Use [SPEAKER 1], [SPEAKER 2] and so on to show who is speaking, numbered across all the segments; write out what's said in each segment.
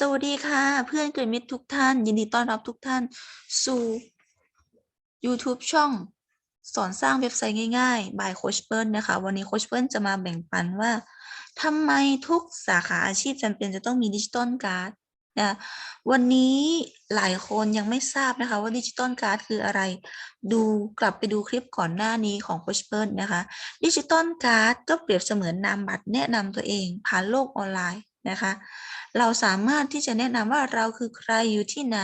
[SPEAKER 1] สวัสดีค่ะ เพื่อนเกรดมิตรทุกท่าน ยินดีต้อนรับทุกท่าน สู่ YouTube ช่องสอนสร้างเว็บไซต์ง่ายๆ by โคชเปิลนะคะ วันนี้โคชเปิลจะมาแบ่งปันว่าทำไมทุกสาขาอาชีพจำเป็นจะต้องมีดิจิตอลการ์ดนะวันนี้หลายคนยังไม่ทราบนะคะว่าดิจิตอลการ์ดคืออะไร ดูกลับไปดูคลิปก่อนหน้านี้ของโคชเปิลนะคะดิจิตอลการ์ดก็เปรียบเสมือนนามบัตรแนะนำตัวเองผ่านโลกออนไลน์นะคะ เราสามารถที่จะแนะนำว่าเราคือใครอยู่ที่ไหน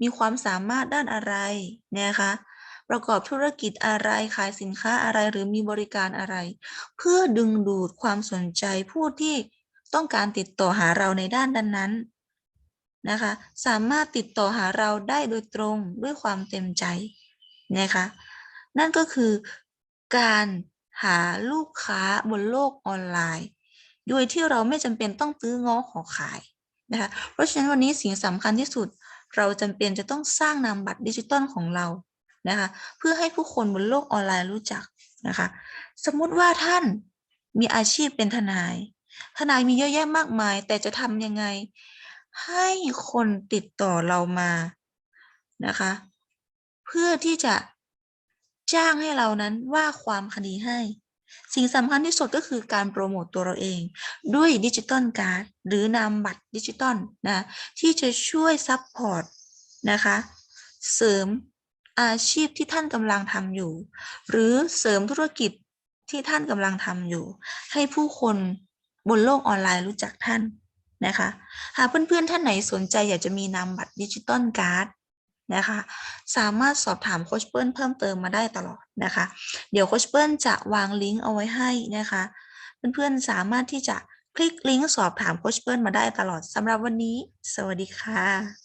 [SPEAKER 1] มีความสามารถด้านอะไรนะคะประกอบธุรกิจอะไรขายสินค้าอะไรหรือมีบริการอะไร เพื่อดึงดูดความสนใจผู้ที่ต้องการติดต่อหาเราในด้านด้านนั้นนะคะสามารถติดต่อหาเราได้โดยตรงด้วยความเต็มใจนะคะนั่นก็คือการหาลูกค้าบนโลกออนไลน์ โดยที่เราไม่จำเป็นต้องซื้อง้อขอขายนะคะเพราะฉะนั้นวันนี้สิ่งสำคัญที่สุด เราจำเป็นจะต้องสร้างนามบัตรดิจิตอลของเรานะคะเพื่อให้ผู้คนบนโลกออนไลน์รู้จักนะคะสมมุติว่าท่านมีอาชีพเป็นทนาย ทนายมีเยอะแยะมากมาย แต่จะทำยังไง ให้คนติดต่อเรามานะคะ เพื่อที่จะจ้างให้เรานั้นว่าความคดีให้ สิ่งสำคัญที่สุดก็คือการโปรโมตตัวเราเอง ด้วยดิจิตอลการ์ดหรือนามบัตรดิจิตอลนะที่จะช่วยซัพพอร์ตนะคะเสริมอาชีพที่ท่านกำลังทำอยู่ หรือเสริมธุรกิจที่ท่านกำลังทำอยู่ ให้ผู้คนบนโลกออนไลน์รู้จักท่านนะคะ หากเพื่อนๆท่านไหนสนใจอยากจะมีนามบัตรดิจิตอลการ์ด นะคะ สามารถสอบถามโคชเปิ้ลเพิ่มเติมมาได้ตลอดนะคะ เดี๋ยวโคชเปิ้ลจะวางลิงก์เอาไว้ให้นะคะ เพื่อนๆสามารถที่จะคลิกลิงก์สอบถามโคชเปิ้ลมาได้ตลอดสำหรับวันนี้ สวัสดีค่ะ